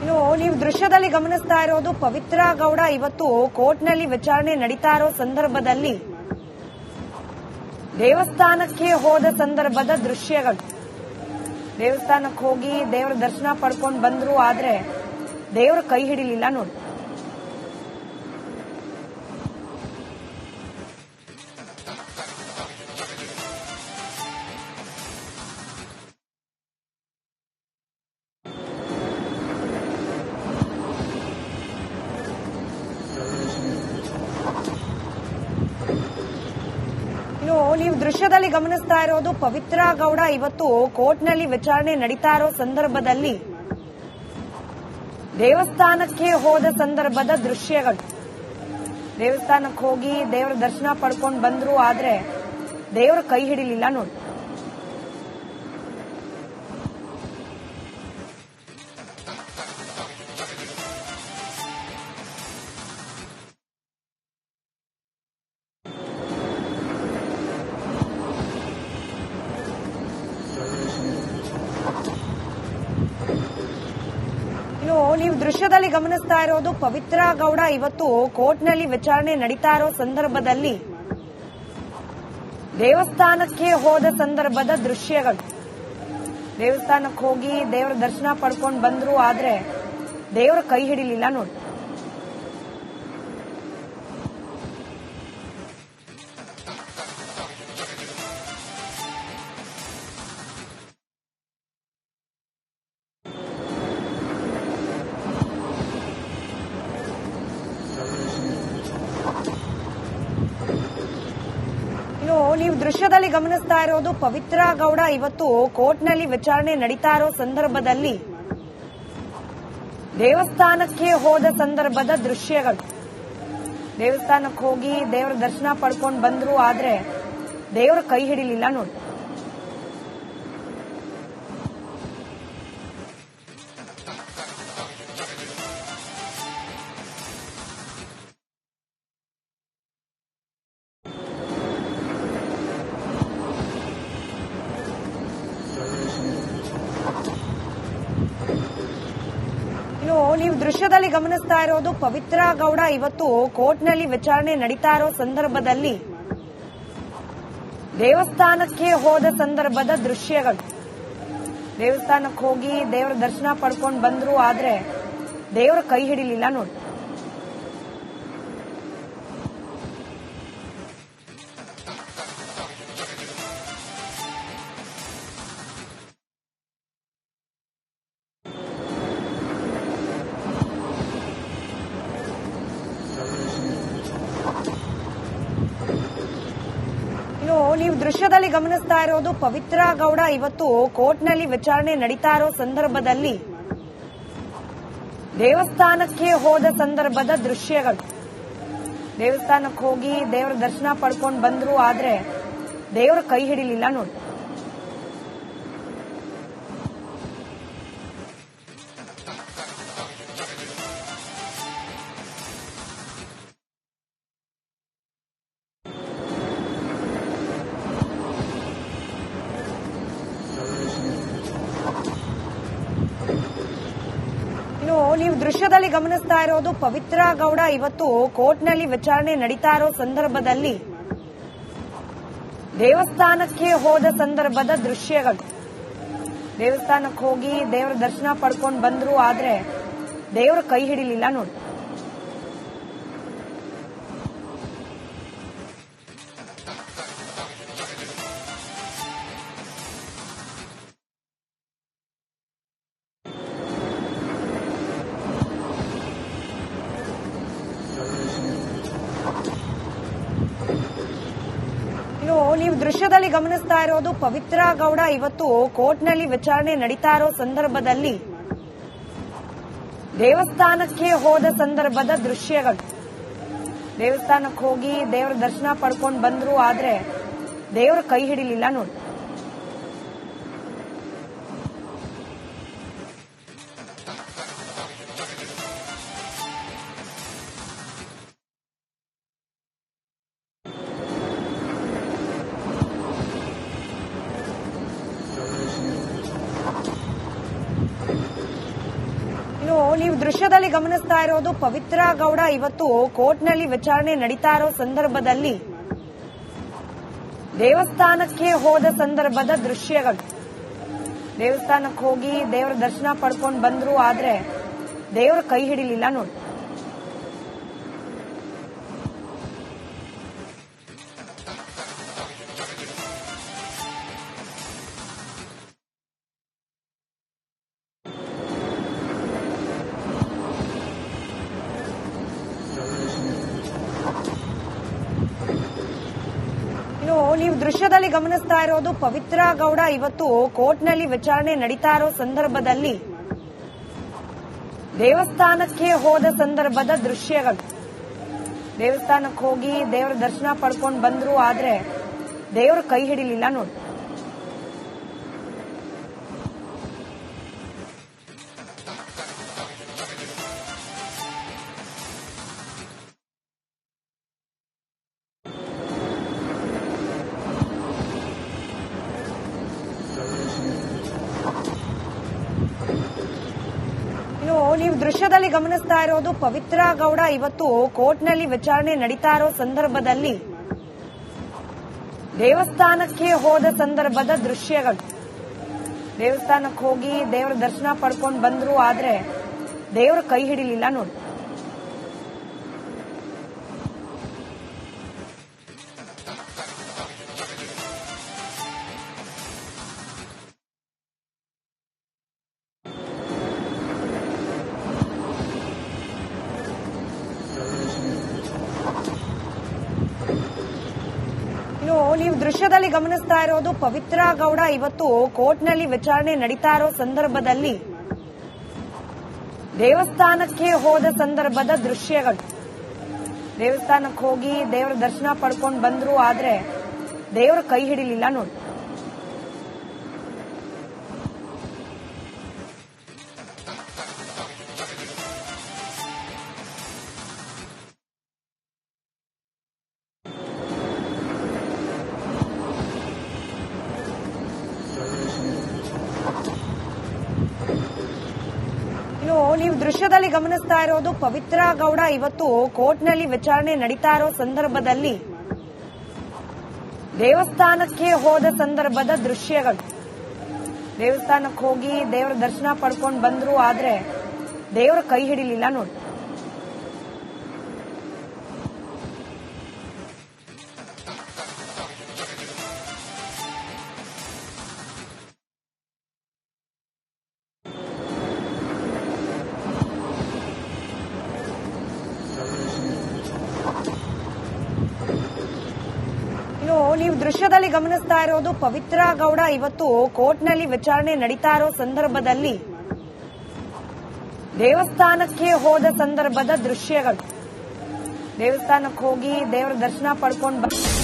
ಇನ್ನು ನೀವು ದೃಶ್ಯದಲ್ಲಿ ಗಮನಿಸ್ತಾ ಇರೋದು ಪವಿತ್ರ ಗೌಡ ಇವತ್ತು ಕೋರ್ಟ್ನಲ್ಲಿ ವಿಚಾರಣೆ ನಡೀತಾ ಇರೋ ಸಂದರ್ಭದಲ್ಲಿ ದೇವಸ್ಥಾನಕ್ಕೆ ಹೋದ ಸಂದರ್ಭದ ದೃಶ್ಯಗಳು. ದೇವಸ್ಥಾನಕ್ಕೆ ಹೋಗಿ ದೇವರ ದರ್ಶನ ಪಡ್ಕೊಂಡು ಬಂದ್ರು ಆದ್ರೆ ದೇವರು ಕೈ ಹಿಡಿಲಿಲ್ಲ ನೋಡಿ. ನೀವು ದೃಶ್ಯದಲ್ಲಿ ಗಮನಿಸ್ತಾ ಇರೋದು ಪವಿತ್ರ ಗೌಡ ಇವತ್ತು ಕೋರ್ಟ್ನಲ್ಲಿ ವಿಚಾರಣೆ ನಡೀತಾ ಇರೋ ಸಂದರ್ಭದಲ್ಲಿ. ದೇವಸ್ಥಾನಕ್ಕೆ ಹೋದ ಸಂದರ್ಭದ ದೃಶ್ಯಗಳು. ದೇವಸ್ಥಾನಕ್ಕೆ ಹೋಗಿ ದೇವರ ದರ್ಶನ ಪಡ್ಕೊಂಡು ಬಂದ್ರು ಆದ್ರೆ ದೇವರ ಕೈ ಹಿಡಿಲಿಲ್ಲ ನೋಡಿ. ನೀವು ದೃಶ್ಯದಲ್ಲಿ ಗಮನಿಸ್ತಾ ಇರೋದು ಪವಿತ್ರ ಗೌಡ ಇವತ್ತು ಕೋರ್ಟ್ನಲ್ಲಿ ವಿಚಾರಣೆ ನಡೀತಾ ಇರೋ ಸಂದರ್ಭದಲ್ಲಿ. ದೇವಸ್ಥಾನಕ್ಕೆ ಹೋದ ಸಂದರ್ಭದ ದೃಶ್ಯಗಳು. ದೇವಸ್ಥಾನಕ್ಕೆ ಹೋಗಿ ದೇವರ ದರ್ಶನ ಪಡ್ಕೊಂಡು ಬಂದ್ರು ಆದ್ರೆ ದೇವರ ಕೈ ಹಿಡಿಲಿಲ್ಲ ನೋಡಿ. ನೀವು ದೃಶ್ಯದಲ್ಲಿ ಗಮನಿಸ್ತಾ ಇರೋದು ಪವಿತ್ರ ಗೌಡ ಇವತ್ತು ಕೋರ್ಟ್ನಲ್ಲಿ ವಿಚಾರಣೆ ನಡೀತಾ ಇರೋ ಸಂದರ್ಭದಲ್ಲಿ. ದೇವಸ್ಥಾನಕ್ಕೆ ಹೋದ ಸಂದರ್ಭದ ದೃಶ್ಯಗಳು. ದೇವಸ್ಥಾನಕ್ಕೆ ಹೋಗಿ ದೇವರ ದರ್ಶನ ಪಡ್ಕೊಂಡು ಬಂದ್ರು ಆದ್ರೆ ದೇವರ ಕೈ ಹಿಡಿಲಿಲ್ಲ ನೋಡಿ. ದೃಶ್ಯದಲ್ಲಿ ಗಮನಿಸ್ತಾ ಇರೋದು ಪವಿತ್ರ ಗೌಡ ಇವತ್ತು ಕೋರ್ಟ್ನಲ್ಲಿ ವಿಚಾರಣೆ ನಡೀತಾ ಇರೋ ಸಂದರ್ಭದಲ್ಲಿ. ದೇವಸ್ಥಾನಕ್ಕೆ ಹೋದ ಸಂದರ್ಭದ ದೃಶ್ಯಗಳು. ದೇವಸ್ಥಾನಕ್ಕೆ ಹೋಗಿ ದೇವರ ದರ್ಶನ ಪಡ್ಕೊಂಡು ಬಂದ್ರು ಆದ್ರೆ ದೇವರ ಕೈ ಹಿಡಿಲಿಲ್ಲ ನೋಡಿ. ನೀವು ದೃಶ್ಯದಲ್ಲಿ ಗಮನಿಸ್ತಾ ಇರೋದು ಪವಿತ್ರ ಗೌಡ ಇವತ್ತು ಕೋರ್ಟ್ನಲ್ಲಿ ವಿಚಾರಣೆ ನಡೀತಾ ಇರೋ ಸಂದರ್ಭದಲ್ಲಿ. ದೇವಸ್ಥಾನಕ್ಕೆ ಹೋದ ಸಂದರ್ಭದ ದೃಶ್ಯಗಳು. ದೇವಸ್ಥಾನಕ್ಕೆ ಹೋಗಿ ದೇವರ ದರ್ಶನ ಪಡ್ಕೊಂಡು ಬಂದ್ರು, ಆದ್ರೆ ದೇವರ ಕೈ ಹಿಡಿಲಿಲ್ಲ ನೋಡಿ. ನೀವು ದೃಶ್ಯದಲ್ಲಿ ಗಮನಿಸ್ತಾ ಇರೋದು ಪವಿತ್ರ ಗೌಡ ಇವತ್ತು ಕೋರ್ಟ್ನಲ್ಲಿ ವಿಚಾರಣೆ ನಡೀತಾ ಇರೋ ಸಂದರ್ಭದಲ್ಲಿ. ದೇವಸ್ಥಾನಕ್ಕೆ ಹೋದ ಸಂದರ್ಭದ ದೃಶ್ಯಗಳು. ದೇವಸ್ಥಾನಕ್ಕೆ ಹೋಗಿ ದೇವರ ದರ್ಶನ ಪಡ್ಕೊಂಡು ಬಂದ್ರು ಆದ್ರೆ ದೇವರ ಕೈ ಹಿಡಿಲಿಲ್ಲ ನೋಡಿ. ನೀವು ದೃಶ್ಯದಲ್ಲಿ ಗಮನಿಸ್ತಾ ಇರೋದು ಪವಿತ್ರ ಗೌಡ ಇವತ್ತು ಕೋರ್ಟ್ನಲ್ಲಿ ವಿಚಾರಣೆ ನಡೀತಾ ಇರೋ ಸಂದರ್ಭದಲ್ಲಿ. ದೇವಸ್ಥಾನಕ್ಕೆ ಹೋದ ಸಂದರ್ಭದ ದೃಶ್ಯಗಳು. ದೇವಸ್ಥಾನಕ್ಕೆ ಹೋಗಿ ದೇವರ ದರ್ಶನ ಪಡ್ಕೊಂಡು ಬಂದ್ರು ಆದ್ರೆ ದೇವರ ಕೈ ಹಿಡಿಲಿಲ್ಲ ನೋಡಿ. ನೀವು ದೃಶ್ಯದಲ್ಲಿ ಗಮನಿಸ್ತಾ ಇರೋದು ಪವಿತ್ರ ಗೌಡ ಇವತ್ತು ಕೋರ್ಟ್ನಲ್ಲಿ ವಿಚಾರಣೆ ನಡೀತಾ ಇರೋ ಸಂದರ್ಭದಲ್ಲಿ. ದೇವಸ್ಥಾನಕ್ಕೆ ಹೋದ ಸಂದರ್ಭದ ದೃಶ್ಯಗಳು. ದೇವಸ್ಥಾನಕ್ಕೆ ಹೋಗಿ ದೇವರ ದರ್ಶನ ಪಡ್ಕೊಂಡು ಬಂದ್ರು ಆದ್ರೆ ದೇವರ ಕೈ ಹಿಡಿಲಿಲ್ಲ ನೋಡಿ. ನೀವು ದೃಶ್ಯದಲ್ಲಿ ಗಮನಿಸ್ತಾ ಇರೋದು ಪವಿತ್ರ ಗೌಡ ಇವತ್ತು ಕೋರ್ಟ್ನಲ್ಲಿ ವಿಚಾರಣೆ ನಡೀತಾ ಇರೋ ಸಂದರ್ಭದಲ್ಲಿ. ದೇವಸ್ಥಾನಕ್ಕೆ ಹೋದ ಸಂದರ್ಭದ ದೃಶ್ಯಗಳು. ದೇವಸ್ಥಾನಕ್ಕೆ ಹೋಗಿ ದೇವರ ದರ್ಶನ ಪಡ್ಕೊಂಡು ಬಂದ್ರು ಆದ್ರೆ ದೇವರು ಕೈ ಹಿಡಿಲಿಲ್ಲ ನೋಡಿ. ನೀವು ದೃಶ್ಯದಲ್ಲಿ ಗಮನಿಸ್ತಾ ಇರೋದು ಪವಿತ್ರ ಗೌಡ ಇವತ್ತು ಕೋರ್ಟ್ನಲ್ಲಿ ವಿಚಾರಣೆ ನಡೀತಾ ಇರೋ ಸಂದರ್ಭದಲ್ಲಿ. ದೇವಸ್ಥಾನಕ್ಕೆ ಹೋದ ಸಂದರ್ಭದ ದೃಶ್ಯಗಳು. ದೇವಸ್ಥಾನಕ್ಕೆ ಹೋಗಿ ದೇವರ ದರ್ಶನ ಪಡ್ಕೊಂಡು ಬಂದ್ರು ಆದ್ರೆ ದೇವರ ಕೈ ಹಿಡಿಲಿಲ್ಲ ನೋಡಿ. ನೀವು ದೃಶ್ಯದಲ್ಲಿ ಗಮನಿಸ್ತಾ ಇರೋದು ಪವಿತ್ರ ಗೌಡ ಇವತ್ತು ಕೋರ್ಟ್ನಲ್ಲಿ ವಿಚಾರಣೆ ನಡೀತಾ ಇರೋ ಸಂದರ್ಭದಲ್ಲಿ. ದೇವಸ್ಥಾನಕ್ಕೆ ಹೋದ ಸಂದರ್ಭದ ದೃಶ್ಯಗಳು. ದೇವಸ್ಥಾನಕ್ಕೆ ಹೋಗಿ ದೇವರ ದರ್ಶನ ಪಡ್ಕೊಂಡು ಬಂದ್ರು ಆದ್ರೆ ದೇವರ ಕೈ ಹಿಡಿಲಿಲ್ಲ ನೋಡಿ. ಇನ್ನು ನೀವು ದೃಶ್ಯದಲ್ಲಿ ಗಮನಿಸ್ತಾ ಇರೋದು ಪವಿತ್ರ ಗೌಡ ಇವತ್ತು ಕೋರ್ಟ್ನಲ್ಲಿ ವಿಚಾರಣೆ ನಡೀತಾ ಇರೋ ಸಂದರ್ಭದಲ್ಲಿ ದೇವಸ್ಥಾನಕ್ಕೆ ಹೋದ ಸಂದರ್ಭದ ದೃಶ್ಯಗಳು. ದೇವಸ್ಥಾನಕ್ಕೆ ಹೋಗಿ ದೇವರ ದರ್ಶನ ಪಡ್ಕೊಂಡು ಬಂದ್ರು ಆದ್ರೆ ದೇವರ ಕೈ ಹಿಡಿಲಿಲ್ಲ ನೋಡಿ. ನೀವು ದೃಶ್ಯದಲ್ಲಿ ಗಮನಿಸ್ತಾ ಇರೋದು ಪವಿತ್ರ ಗೌಡ ಇವತ್ತು ಕೋರ್ಟ್ನಲ್ಲಿ ವಿಚಾರಣೆ ನಡೀತಾ ಇರೋ ಸಂದರ್ಭದಲ್ಲಿ. ದೇವಸ್ಥಾನಕ್ಕೆ ಹೋದ ಸಂದರ್ಭದ ದೃಶ್ಯಗಳು. ದೇವಸ್ಥಾನಕ್ಕೆ ಹೋಗಿ ದೇವರ ದರ್ಶನ ಪಡ್ಕೊಂಡು